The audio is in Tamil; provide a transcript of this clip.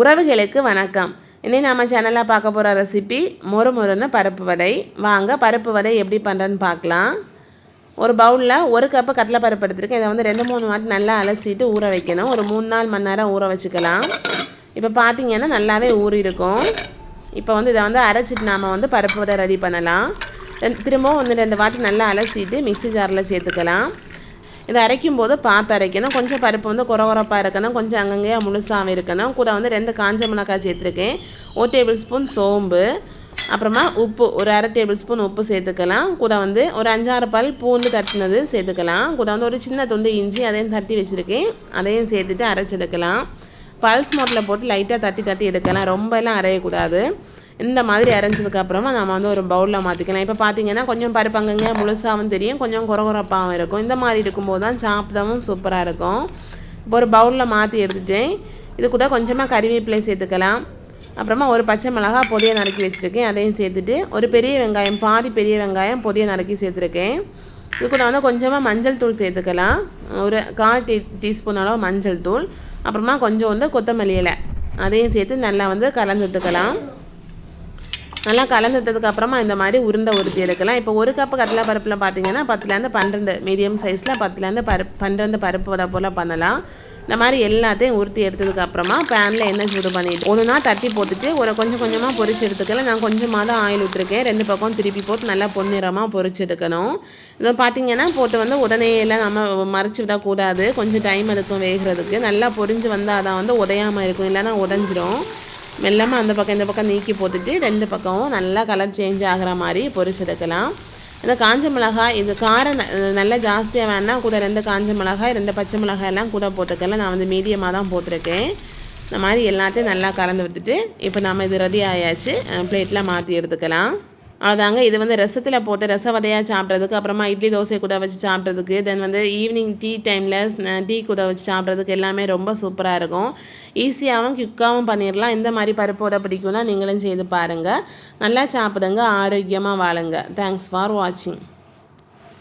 உறவுகளுக்கு வணக்கம். இன்னைக்கு நம்ம சேனலில் பார்க்க போகிற ரெசிபி மொறு மொறுன்னு பருப்பு வடை. வாங்க பருப்பு வடை எப்படி பண்ணுறதுன்னு பார்க்கலாம். ஒரு பவுலில் ஒரு கப்பு கடலை பருப்பு எடுத்துருக்கேன். இதை வந்து ரெண்டு மூணு வாட்டி நல்லா அலசிட்டு ஊற வைக்கணும். ஒரு மூணு நாள் மணி நேரம் ஊற வச்சுக்கலாம். இப்போ பார்த்தீங்கன்னா நல்லாவே ஊறி இருக்கும் இப்போ வந்து இதை வந்து அரைச்சிட்டு நாம் வந்து பருப்பு வடை ரெடி பண்ணலாம். ரெண்டு திரும்பவும் ஒன்று ரெண்டு வாட்டி நல்லா அலசிட்டு மிக்ஸி ஜாரில் சேர்த்துக்கலாம். இதை அரைக்கும் போது பார்த்து அரைக்கணும். கொஞ்சம் பருப்பு வந்து குறகுறப்பாக இருக்கணும். கொஞ்சம் அங்கங்கே முழுசாகவும் இருக்கணும். கூட வந்து ரெண்டு காஞ்ச மிளகாய் சேர்த்துருக்கேன். ஒரு டேபிள் ஸ்பூன் சோம்பு. அப்புறமா உப்பு. ஒரு அரை டேபிள் ஸ்பூன் உப்பு சேர்த்துக்கலாம். கூட வந்து ஒரு அஞ்சாறு பல் பூண்டு தட்டினது சேர்த்துக்கலாம். கூட வந்து ஒரு சின்ன துண்டு இஞ்சி அதையும் தட்டி வச்சுருக்கேன். அதையும் சேர்த்துட்டு அரைச்செடுக்கலாம். பல்ஸ் மோட்டில் போட்டு லைட்டாக தட்டி தட்டி எடுக்கலாம். ரொம்ப எல்லாம் அரையக்கூடாது. இந்த மாதிரி அரைஞ்சதுக்கப்புறமா நம்ம வந்து ஒரு பவுலில் மாற்றிக்கலாம் இப்போ பார்த்தீங்கன்னா கொஞ்சம் பருப்பங்கங்கே முழுசாகவும் தெரியும் கொஞ்சம் குறகுறப்பாகவும் இருக்கும். இந்த மாதிரி இருக்கும்போது தான் சாப்பிடவும் சூப்பராக இருக்கும். இப்போ ஒரு பவுலில் மாற்றி எடுத்துட்டேன். இது கூட கொஞ்சமாக கறிவேப்பிலை சேர்த்துக்கலாம். அப்புறமா ஒரு பச்சை மிளகா பொதியை நறுக்கி வச்சுருக்கேன். அதையும் சேர்த்துட்டு ஒரு பெரிய வெங்காயம் பாதி பெரிய வெங்காயம் பொதியை நறுக்கி சேர்த்துருக்கேன். இது கூட வந்து கொஞ்சமாக மஞ்சள் தூள் சேர்த்துக்கலாம். ஒரு கால் டீ டீஸ்பூன் அளவு மஞ்சள் தூள். அப்புறமா கொஞ்சம் வந்து கொத்தமல்லி இலை. அதையும் சேர்த்து நல்லா வந்து கலந்து விட்டுக்கலாம் நல்லா கலந்துட்டதுக்கு அப்புறமா இந்த மாதிரி உருண்டை உருட்டி எடுக்கலாம். இப்போ ஒரு கப்பு கடலை பருப்பில் பார்த்தீங்கன்னா பத்துலேருந்து பன்னெண்டு மீடியம் சைஸில் பத்துலேருந்து பருப்பு பன்னெண்டு பருப்பு வர போல் பண்ணலாம். இந்த மாதிரி எல்லாத்தையும் உருட்டி எடுத்ததுக்கு அப்புறமா பேனில் எண்ணெய் சூடு பண்ணிட்டு ஒன்றுனா தட்டி போட்டுட்டு ஒரு கொஞ்சம் கொஞ்சமாக பொறிச்சு எடுத்துக்கலாம். நான் கொஞ்சமாக தான் ஆயில் விட்டுருக்கேன். ரெண்டு பக்கம் திருப்பி போட்டு நல்லா பொன்னிறமாக பொறிச்சு எடுக்கணும். இதை பார்த்தீங்கன்னா போட்டு வந்து உடனே எல்லாம் நம்ம மறைச்சி விடக்கூடாது கொஞ்சம் டைம் எடுக்கும் வேகிறதுக்கு. நல்லா பொரிஞ்சு வந்தால் தான் வந்து உடையாமல் இருக்கும். இல்லைன்னா உடஞ்சிரும். மெல்லமாக அந்த பக்கம் இந்த பக்கம் நீக்கி போட்டுட்டு ரெண்டு பக்கமும் நல்லா கலர் சேஞ்ச் ஆகிற மாதிரி பொரிச்செடுக்கலாம் இந்த காஞ்ச மிளகாய் இது காரம் நல்லா ஜாஸ்தியாக வேணால் கூட ரெண்டு காஞ்ச மிளகாய் ரெண்டு பச்சை மிளகாய் எல்லாம் கூட போட்டுக்கலாம். நான் வந்து மீடியமாக தான் போட்டிருக்கேன். இந்த மாதிரி எல்லாத்தையும் நல்லா கலந்து விட்டுட்டு இப்போ நம்ம இது ரெடி ஆயாச்சு. பிளேட்டில் மாற்றி எடுத்துக்கலாம். அவ்வளோதாங்க இது வந்து ரசத்தில் போட்டு ரச வதையாக சாப்பிட்றதுக்கு அப்புறமா இட்லி தோசை கூட வச்சு சாப்பிட்றதுக்கு தென் வந்து ஈவினிங் டீ டைமில் டீ கூட வச்சு சாப்பிட்றதுக்கு எல்லாமே ரொம்ப சூப்பராக இருக்கும். ஈஸியாகவும் குக்காகவும் பண்ணிடலாம் இந்த மாதிரி பருப்போட பிடிக்கும்னா நீங்களும் செய்து பாருங்கள் நல்லா சாப்பிடுங்க. ஆரோக்கியமாக வாழுங்க. தேங்க்ஸ் ஃபார் வாட்சிங்